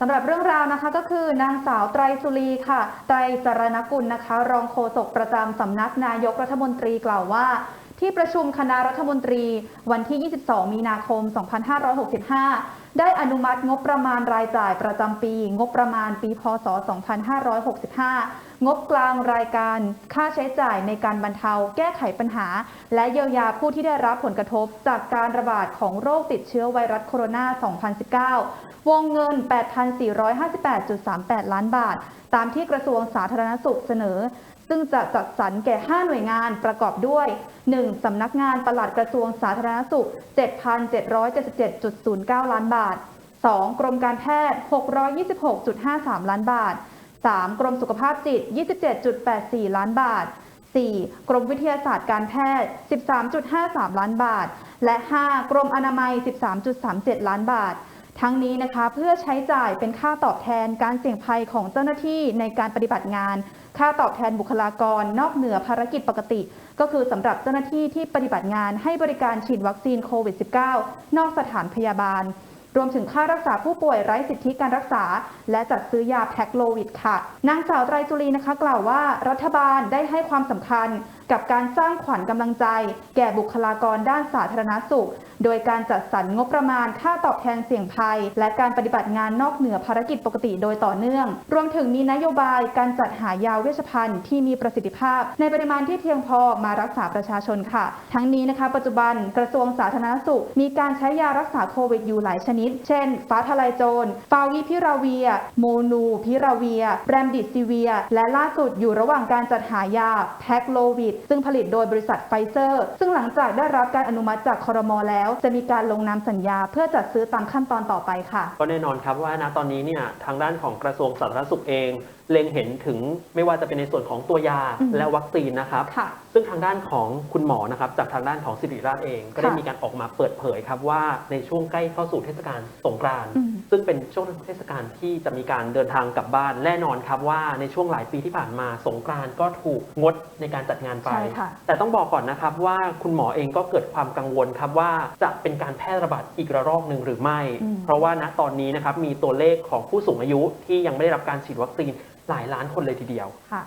สำหรับเรื่องราวนะคะก็คือนางสาวไตรสุรีค่ะ ไตรสรณกุลนะคะ รองโฆษกประจำสำนักนายกรัฐมนตรีกล่าวว่า ที่ประชุมคณะรัฐมนตรี วันที่ 22 มีนาคม 2565 ได้อนุมัติงบประมาณรายจ่ายประจำปี งบประมาณปี พศ 2565 งบกลางรายการ ค่าใช้จ่ายในการบรรเทาแก้ไขปัญหา และเยียวยาผู้ที่ได้รับผลกระทบจากการระบาดของโรคติดเชื้อไวรัสโคโรนา 2019 วงเงิน 8,458.38 ล้านบาท ตามที่กระทรวงสาธารณสุขเสนอ ซึ่งจะจัดสรรแก่ 5 หน่วยงานประกอบด้วย 1. สำนักงานปลัดกระทรวงสาธารณสุข 7,777.09 ล้านบาท 2. กรมการแพทย์ 626.53 ล้านบาท 3. กรมสุขภาพจิต 27.84 ล้านบาท 4. กรมวิทยาศาสตร์การแพทย์ 13.53 ล้านบาท และ 5. กรมอนามัย 13.37 ล้านบาท ทั้งนี้นะคะเพื่อใช้จ่ายเป็นค่าตอบแทนการเสี่ยงภัยของเจ้าหน้าที่ในการปฏิบัติงาน ค่าตอบแทนบุคลากรนอกเหนือภารกิจปกติ ก็คือสำหรับเจ้าหน้าที่ที่ปฏิบัติงานให้บริการฉีดวัคซีนโควิด -19 นอกสถานพยาบาล รวมถึงค่ารักษาผู้ป่วยไร้สิทธิการรักษา และจัดซื้อยาแพ็คโลวิดค่ะ นางสาวไตรจุลีนะคะ กล่าวว่ารัฐบาลได้ให้ความสำคัญกับการสร้างขวัญกำลังใจ แก่บุคลากรด้านสาธารณสุข โดยการจัดสรรงบประมาณค่าตอบแทนเสี่ยงภัย และการปฏิบัติงานนอกเหนือภารกิจปกติโดยต่อเนื่อง รวมถึงมีนโยบายการจัดหายาเวชภัณฑ์ที่มีประสิทธิภาพ ในปริมาณที่เพียงพอมารักษาประชาชนค่ะ ทั้งนี้นะคะ ปัจจุบันกระทรวงสาธารณสุข มีการใช้ยารักษาโควิดอยู่หลายชนิดเช่น ฟ้าทลายโจร ฟาวิพิราเวีย โมนูพิราเวีย แรมดิซิเวีย และล่าสุดอยู่ระหว่างการจัดหายาแพ็คโลวิดซึ่งผลิตโดยบริษัทไฟเซอร์ ซึ่งหลังจากได้รับการอนุมัติจากคอรมอแล้ว จะมีการลงนามสัญญา เพื่อจัดซื้อตามขั้นตอนต่อไปค่ะ ก็แน่นอนครับว่าณตอนนี้เนี่ยทางด้านของกระทรวงสาธารณสุขเอง เล็งเห็นถึงไม่ว่าจะเป็นในส่วนของตัวยาอืมและวัคซีนนะครับค่ะซึ่งทางด้านของคุณหมอนะครับจากทางด้านของสิริราชเอง ก็ได้ค่ะมีการออกมาเปิดเผยครับว่าในช่วงใกล้เข้าสู่เทศกาลสงกรานต์อืมซึ่งเป็นช่วงเทศกาลที่จะมีการเดินทางกลับบ้านแน่นอนครับว่าในช่วงหลายปีที่ผ่านมาสงกรานต์ก็ถูกงดในการจัดงานไปใช่ค่ะแต่ต้องบอกก่อนนะครับว่าคุณหมอเองก็เกิดความกังวลครับว่าจะเป็นการแพร่ระบาดอีกระลอกหนึ่งหรือไม่อืมเพราะว่าณตอนนี้นะครับมีตัวเลขของผู้สูงอายุที่ยังไม่ได้รับการฉีดวัคซีนหลายล้านคนเลยทีเดียวค่ะ